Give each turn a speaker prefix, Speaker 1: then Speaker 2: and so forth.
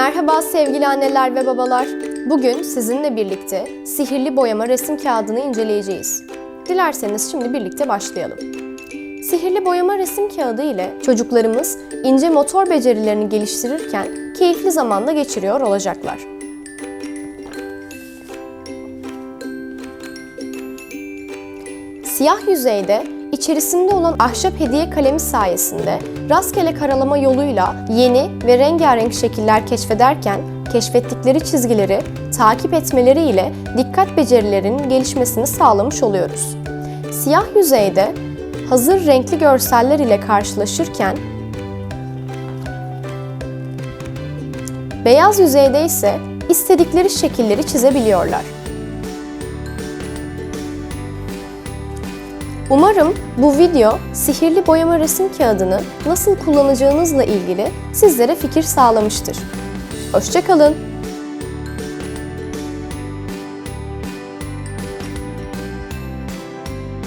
Speaker 1: Merhaba sevgili anneler ve babalar. Bugün sizinle birlikte sihirli boyama resim kağıdını inceleyeceğiz. Dilerseniz şimdi birlikte başlayalım. Sihirli boyama resim kağıdı ile çocuklarımız ince motor becerilerini geliştirirken keyifli zamanla geçiriyor olacaklar. Siyah yüzeyde içerisinde olan ahşap hediye kalemi sayesinde rastgele karalama yoluyla yeni ve rengarenk şekiller keşfederken keşfettikleri çizgileri takip etmeleri ile dikkat becerilerinin gelişmesini sağlamış oluyoruz. Siyah yüzeyde hazır renkli görseller ile karşılaşırken beyaz yüzeyde ise istedikleri şekilleri çizebiliyorlar. Umarım bu video sihirli boyama resim kağıdını nasıl kullanacağınızla ilgili sizlere fikir sağlamıştır. Hoşçakalın.